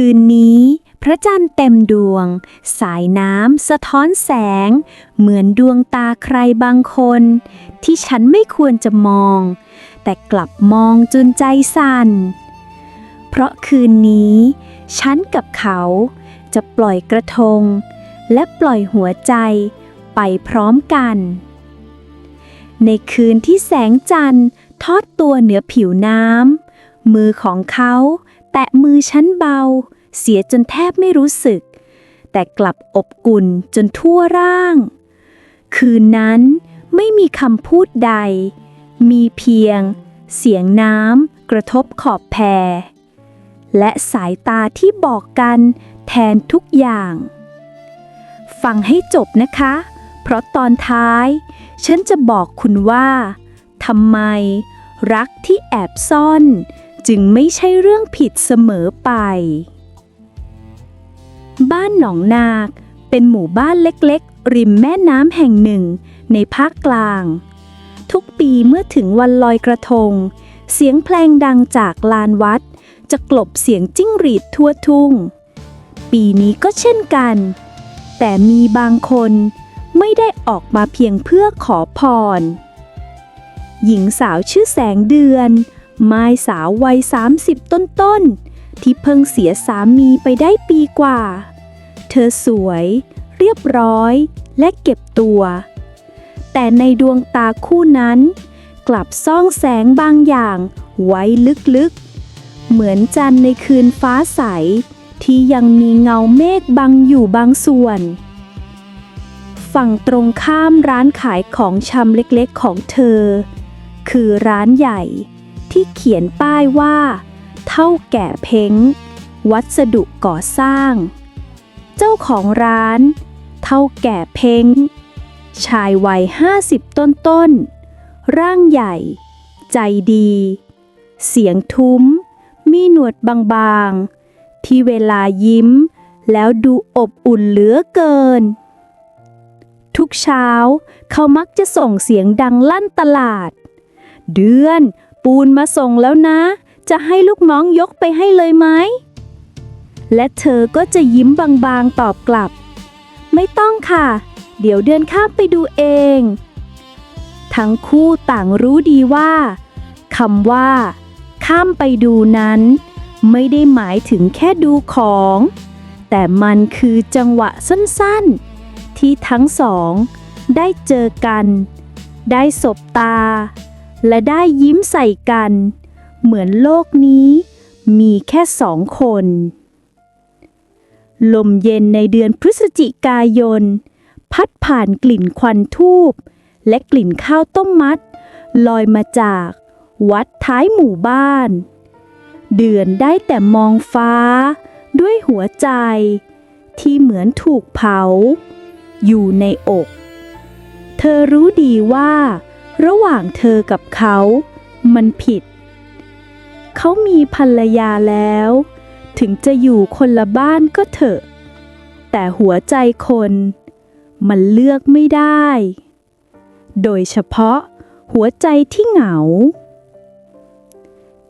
คืนนี้ พระจันทร์เต็มดวง สายน้ำสะท้อนแสง เหมือนดวงตาใครบางคน ที่ฉันไม่ควรจะมอง แต่กลับมองจนใจสั่น เพราะคืนนี้ ฉันกับเขาจะปล่อยกระทง และปล่อยหัวใจไปพร้อมกัน ในคืนที่แสงจันทร์ทอดตัวเหนือผิวน้ำมือของเขาแตะมือฉันเบา เสียจนแทบไม่รู้สึก แต่กลับอบอุ่นจนทั่วร่าง คืนนั้นไม่มีคำพูดใด มีเพียง เสียงน้ำกระทบขอบแพและสายตาที่บอกกันแทนทุกอย่าง ฟังให้จบนะคะ เพราะตอนท้าย ฉันจะบอกคุณว่าทำไม รักที่แอบซ่อน จึงไม่ใช่เรื่องผิดเสมอไป บ้านหนองนาค เป็นหมู่บ้านเล็กๆ ริมแม่น้ำแห่งหนึ่ง ในภาคกลาง ทุกปีเมื่อถึงวันลอยกระทง เสียงเพลงดังจากลานวัด จะกลบเสียงจิ้งหรีดทั่วทุ่ง ปีนี้ก็เช่นกัน แต่มีบางคนไม่ได้ออกมาเพียงเพื่อขอพร หญิงสาวชื่อแสงเดือนไม้สาววัย 30 ต้นๆ ที่เพิ่งเสียสามีไปได้ปีกว่า เธอสวย เรียบร้อยและเก็บตัว แต่ในดวงตาคู่นั้น กลับซ่องแสงบางอย่างไว้ลึกๆ เหมือนจันทร์ในคืนฟ้าใส ที่ยังมีเงาเมฆบังอยู่บางส่วน ฝั่งตรงข้ามร้านขายของชำเล็กๆของเธอ คือร้านใหญ่ที่เขียนป้ายว่า เท่าแก่เพ้ง วัสดุก่อสร้าง เจ้าของร้าน เท่าแก่เพ้ง ชายวัยห้าสิบต้นๆร่างใหญ่ ใจดี เสียงทุ้ม มีหนวดบางๆ ที่เวลายิ้ม แล้วดูอบอุ่นเหลือเกิน ทุกเช้าเขามักจะส่งเสียงดังลั่นตลาด เดือนปูนมาส่งแล้วนะ จะให้ลูกน้องยกไปให้เลยไหม และเธอก็จะยิ้มบางๆตอบกลับ ไม่ต้องค่ะ เดี๋ยวเดินข้ามไปดูเอง ทั้งคู่ต่างรู้ดีว่าคำว่า ข้ามไปดูนั้น ไม่ได้หมายถึงแค่ดูของ แต่มันคือจังหวะสั้นๆ ที่ทั้งสอง ได้เจอกัน ได้สบตา และได้ยิ้มใส่กัน เหมือนโลกนี้ มีแค่สองคน ลมเย็นในเดือนพฤศจิกายน พัดผ่านกลิ่นควันทูบและกลิ่นข้าวต้มมัด ลอยมาจาก วัดท้ายหมู่บ้าน เดือนได้แต่มองฟ้า ด้วยหัวใจ ที่เหมือนถูกเผา อยู่ในอก เธอรู้ดีว่า ระหว่างเธอกับเขา มันผิด เขามีภรรยาแล้ว ถึงจะอยู่คนละบ้านก็เถอะ แต่หัวใจคนมันเลือกไม่ได้ โดยเฉพาะหัวใจที่เหงา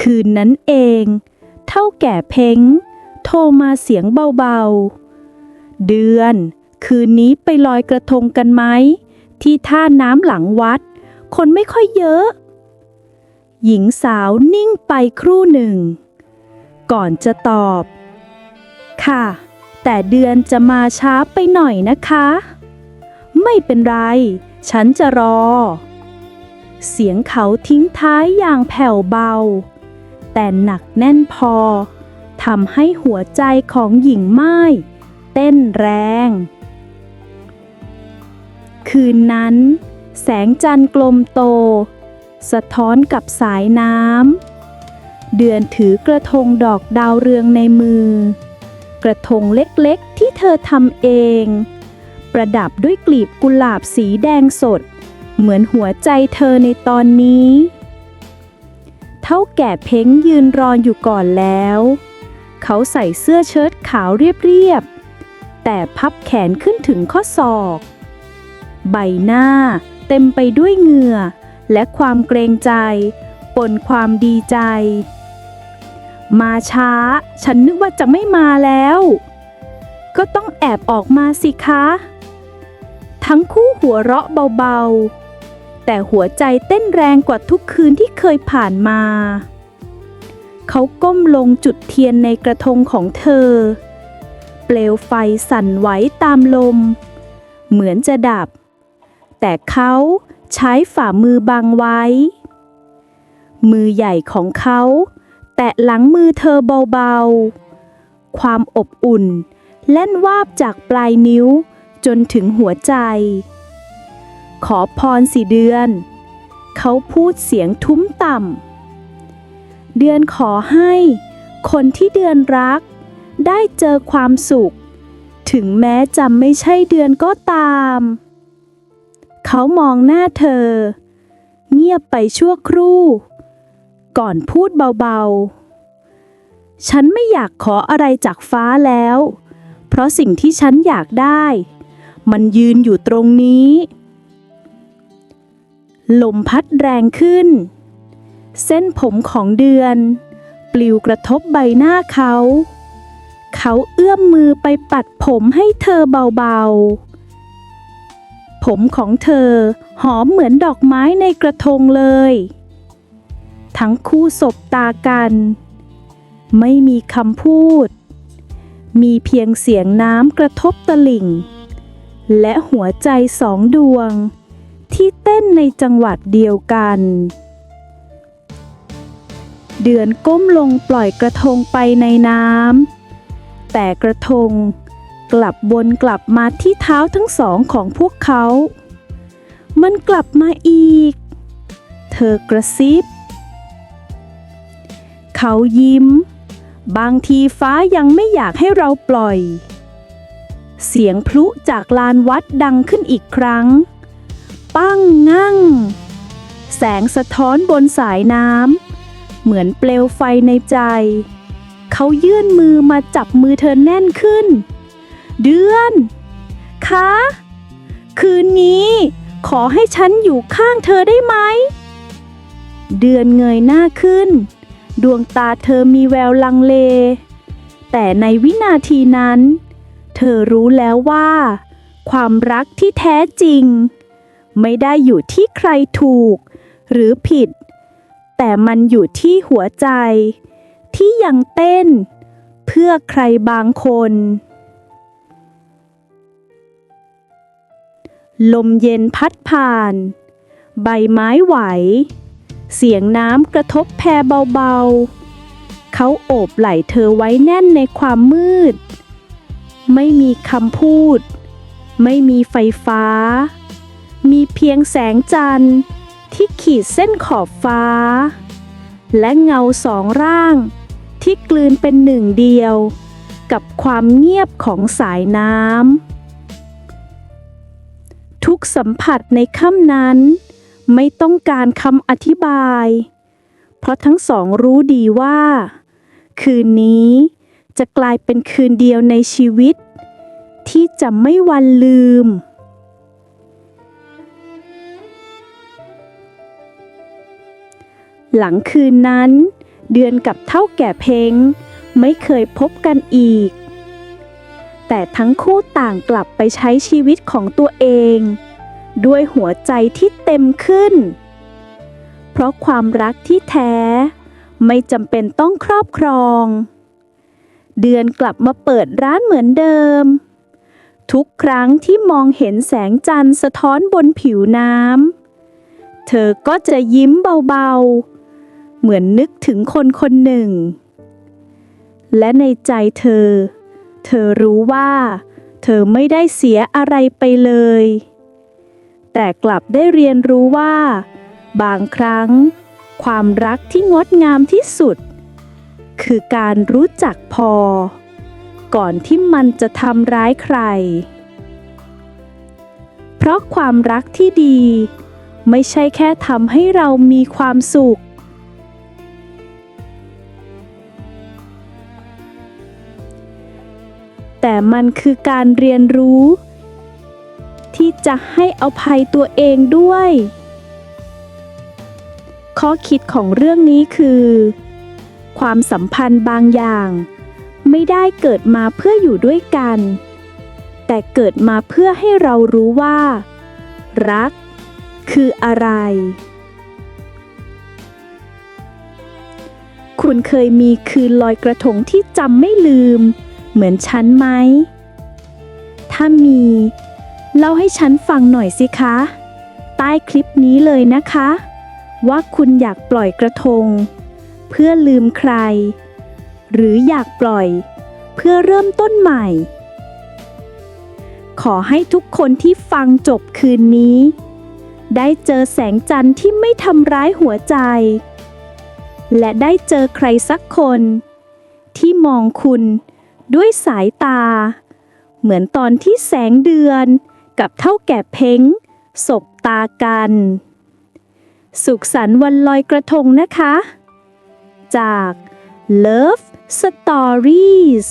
คืนนั้นเอง เท่าแก่เพ้ง โทรมาเสียงเบาๆ เดือนคืนนี้ไปลอยกระทงกันไหม ที่ท่าน้ำหลังวัด คนไม่ค่อยเยอะ หญิงสาวนิ่งไปครู่หนึ่ง ก่อนจะตอบ ค่ะ แต่เดือนจะมาช้าไปหน่อยนะคะ ไม่เป็นไร ฉันจะรอ เสียงเขาทิ้งท้ายอย่างแผ่วเบา แต่หนักแน่นพอทำให้หัวใจของหญิงไม้เต้นแรง คืนนั้น แสงจันทร์กลมโต สะท้อนกับสายน้ำ เดือนถือกระทงดอกดาวเรืองในมือ กระทงเล็กๆที่เธอทำเอง ประดับด้วยกลีบกุหลาบสีแดงสด เหมือนหัวใจเธอในตอนนี้เท่าแก่เพ้งยืนรออยู่ก่อนแล้ว เขาใส่เสื้อเชิ้ตขาวเรียบๆ แต่พับแขนขึ้นถึงข้อศอก ใบหน้าเต็มไปด้วยเหงื่อ และความเกรงใจปนความดีใจ มาช้า ฉันนึกว่าจะไม่มาแล้ว ก็ต้องแอบออกมาสิคะ ทั้งคู่หัวเราะเบาๆ แต่หัวใจเต้นแรงกว่าทุกคืนที่เคยผ่านมา เขาก้มลงจุดเทียนในกระทงของเธอ เปลวไฟสั่นไหวตามลม เหมือนจะดับ แต่เขา ใช้ฝ่ามือบังไว้ มือใหญ่ของเขาแตะหลังมือเธอเบาๆ ความอบอุ่นเล่นวาบจากปลายนิ้วจนถึงหัวใจ ขอพรสิเดือน เขาพูดเสียงทุ้มต่ำ เดือนขอให้คนที่เดือนรัก ได้เจอความสุข ถึงแม้จะไม่ใช่เดือนก็ตาม เขามองหน้าเธอ เงียบไปชั่วครู่ ก่อนพูดเบาๆ ฉันไม่อยากขออะไรจากฟ้าแล้ว เพราะสิ่งที่ฉันอยากได้ มันยืนอยู่ตรงนี้ ลมพัดแรงขึ้น เส้นผมของเดือน ปลิวกระทบใบหน้าเขา เขาเอื้อมมือไปปัดผมให้เธอเบาๆ ผมของเธอ หอมเหมือนดอกไม้ในกระทงเลย ทั้งคู่สบตากัน ไม่มีคำพูด มีเพียงเสียงน้ำกระทบตลิ่ง และหัวใจสองดวง ที่เต้นในจังหวัดเดียวกัน เดือนก้มลงปล่อยกระทงไปในน้ำแต่กระทง กลับวนกลับมาที่เท้าทั้งสองของพวกเขา มันกลับมาอีก เธอกระซิบ เขายิ้ม บางทีฟ้ายังไม่อยากให้เราปล่อย เสียงพลุจากลานวัดดังขึ้นอีกครั้ง ปั้งงั่ง แสงสะท้อนบนสายน้ำ เหมือนเปลวไฟในใจเขายื่นมือมาจับมือเธอแน่นขึ้น เดือน คะ คืนนี้ขอให้ฉันอยู่ข้างเธอได้ไหม เดือนเงยหน้าขึ้น ดวงตาเธอมีแววลังเล แต่ในวินาทีนั้น เธอรู้แล้วว่า ความรักที่แท้จริง ไม่ได้อยู่ที่ใครถูก หรือผิด แต่มันอยู่ที่หัวใจ ที่ยังเต้น เพื่อใครบางคน ลมเย็นพัดผ่าน ใบไม้ไหว เสียงน้ำกระทบแพเบาๆ เขาโอบไหล่เธอไว้แน่นในความมืด ไม่มีคำพูด ไม่มีไฟฟ้า มีเพียงแสงจันทร์ที่ขีดเส้นขอบฟ้า และเงาสองร่างที่กลืนเป็นหนึ่งเดียว กับความเงียบของสายน้ำ สัมผัสในค่ำนั้น ไม่ต้องการคำอธิบาย เพราะทั้งสองรู้ดีว่า คืนนี้จะกลายเป็นคืนเดียวในชีวิต ที่จะไม่วันลืม หลังคืนนั้น เดือนกับเท่าแก่เพ้งไม่เคยพบกันอีก แต่ทั้งคู่ต่างกลับไปใช้ชีวิตของตัวเอง ด้วยหัวใจที่เต็มขึ้น เพราะความรักที่แท้ไม่จำเป็นต้องครอบครอง เดือนกลับมาเปิดร้านเหมือนเดิม ทุกครั้งที่มองเห็นแสงจันทร์สะท้อนบนผิวน้ำ เธอก็จะยิ้มเบาๆ เหมือนนึกถึงคนคนหนึ่ง และในใจเธอ เธอรู้ว่า เธอไม่ได้เสียอะไรไปเลย แต่กลับได้เรียนรู้ว่า บางครั้ง ความรักที่งดงามที่สุด คือการรู้จักพอ ก่อนที่มันจะทำร้ายใคร เพราะความรักที่ดี ไม่ใช่แค่ทำให้เรามีความสุข แต่มันคือการเรียนรู้ ที่จะให้อภัยตัวเองด้วย ข้อคิดของเรื่องนี้คือ ความสัมพันธ์บางอย่าง ไม่ได้เกิดมาเพื่ออยู่ด้วยกัน แต่เกิดมาเพื่อให้เรารู้ว่า รัก คืออะไร คุณเคยมีคืนลอยกระทงที่จำไม่ลืม เหมือนฉันไหม ถ้ามี เล่าให้ฉันฟังหน่อยสิคะ ใต้คลิปนี้เลยนะคะ ว่าคุณอยากปล่อยกระทง เพื่อลืมใคร หรืออยากปล่อย เพื่อเริ่มต้นใหม่ ขอให้ทุกคนที่ฟังจบคืนนี้ ได้เจอแสงจันทร์ที่ไม่ทำร้ายหัวใจ และได้เจอใครสักคน ที่มองคุณด้วยสายตา เหมือนตอนที่แสงเดือน กับเท่าแก่เพ้งศบตากัน สุขสันต์วันลอยกระทงนะคะ จาก Love Stories